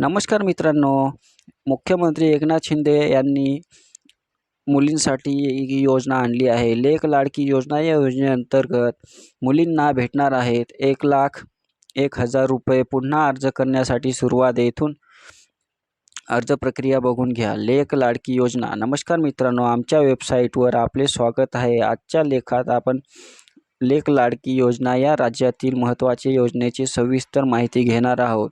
नमस्कार मित्रांनो. मुख्यमंत्री एकनाथ शिंदे यांनी मुलींसाठी ही योजना आणली आहे. लेक लाडकी योजना या योजनेअंतर्गत मुलींना भेटणार आहेत एक लाख एक हजार रुपये पुन्हा अर्ज करण्यासाठी सुरुवात. येथून अर्ज प्रक्रिया बघून घ्या. लेख लाडकी योजना. नमस्कार मित्रांनो आमच्या वेबसाईटवर आपले स्वागत आहे. आजच्या लेखात आपण लेख लाडकी योजना या राज्यातील महत्त्वाचे योजनेची सविस्तर माहिती घेणार आहोत.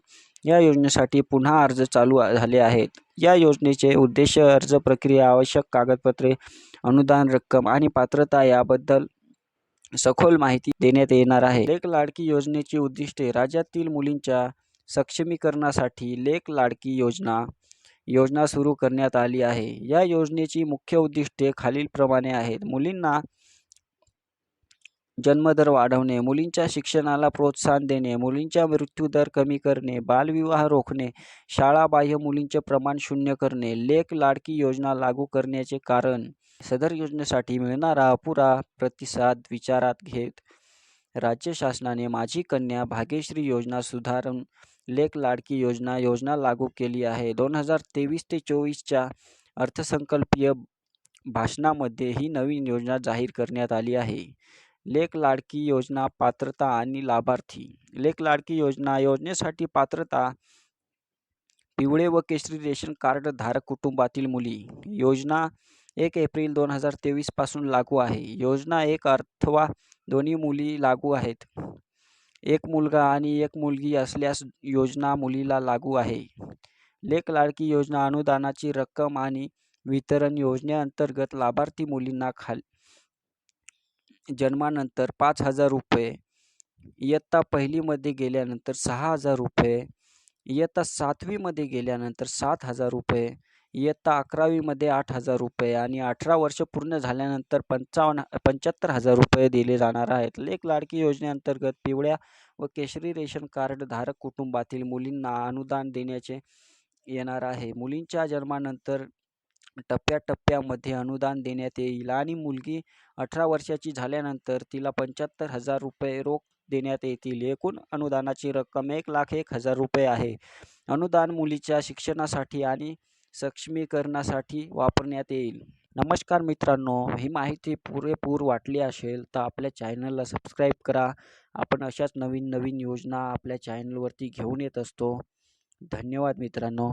या योजनेसाठी पुन्हा अर्ज चालू झाले आहेत. या योजनेचे उद्देश अर्ज प्रक्रिया आवश्यक कागदपत्रे अनुदान रक्कम आणि पात्रता याबद्दल सखोल माहिती देण्यात येणार आहे. लेख लाडकी योजनेची उद्दिष्टे राज्यातील मुलींच्या सक्षमीकरणासाठी लेख लाडकी योजना योजना सुरू करण्यात आली आहे. या योजनेची मुख्य उद्दिष्टे खालीलप्रमाणे आहेत. मुलींना जन्मदर वाढवणे मुलींच्या शिक्षणाला प्रोत्साहन देणे मुलींच्या मृत्यूदर कमी करणे बालविवाह रोखणे शाळाबाह्य मुलींचे प्रमाण शून्य करणे लेख लाडकी योजना लागू करण्याचे कारण. सदर योजनेसाठी मिळणारा अपुरा प्रतिसाद विचारात घेत राज्य शासनाने माझी कन्या भाग्यश्री योजना सुधारून लेख लाडकी योजना योजना लागू केली आहे. दोन हजार तेवीस ते चोवीसच्या अर्थसंकल्पीय भाषणामध्ये ही नवीन योजना जाहीर करण्यात आली आहे. लेख लाडकी योजना पात्रता आणि लाभार्थी. लेख लाडकी योजना योजनेसाठी पात्रता पिवळे व केशरी रेशन कार्ड धारक कुटुंबातील मुली. योजना एक एप्रिल दोन हजार तेवीसपासून लागू आहे. योजना एक अथवा दोन्ही मुली लागू आहेत. एक मुलगा आणि एक मुलगी असल्यास योजना मुलीला लागू आहे. लेख लाडकी योजना अनुदानाची रक्कम आणि वितरण योजनेअंतर्गत लाभार्थी मुलींना खाली जन्मानंतर पाच हजार रुपये इयत्ता पहिलीमध्ये गेल्यानंतर सहा हजार रुपये इयत्ता सातवीमध्ये गेल्यानंतर सात हजार रुपये इयत्ता अकरावीमध्ये आठ हजार रुपये आणि अठरा वर्ष पूर्ण झाल्यानंतर पंचावन्न पंच्याहत्तर हजार रुपये दिले जाणार आहेत. लेख लाडकी योजनेअंतर्गत पिवळ्या व केशरी रेशन कार्ड धारक कुटुंबातील मुलींना अनुदान देण्याचे येणार आहे. मुलींच्या जन्मानंतर टप्प्याटप्प्यामध्ये अनुदान देण्यात येईल आणि मुलगी अठरा वर्षाची झाल्यानंतर तिला पंच्याहत्तर हजार रुपये रोख देण्यात येतील. एकूण अनुदानाची रक्कम एक लाख एक हजार रुपये आहे. अनुदान मुलीच्या शिक्षणासाठी आणि सक्षमीकरणासाठी वापरण्यात येईल. नमस्कार मित्रांनो ही माहिती पुरेपूर वाटली असेल तर आपल्या चॅनलला सबस्क्राईब करा. आपण अशाच नवीन नवीन योजना आपल्या चॅनलवरती घेऊन येत असतो. धन्यवाद मित्रांनो.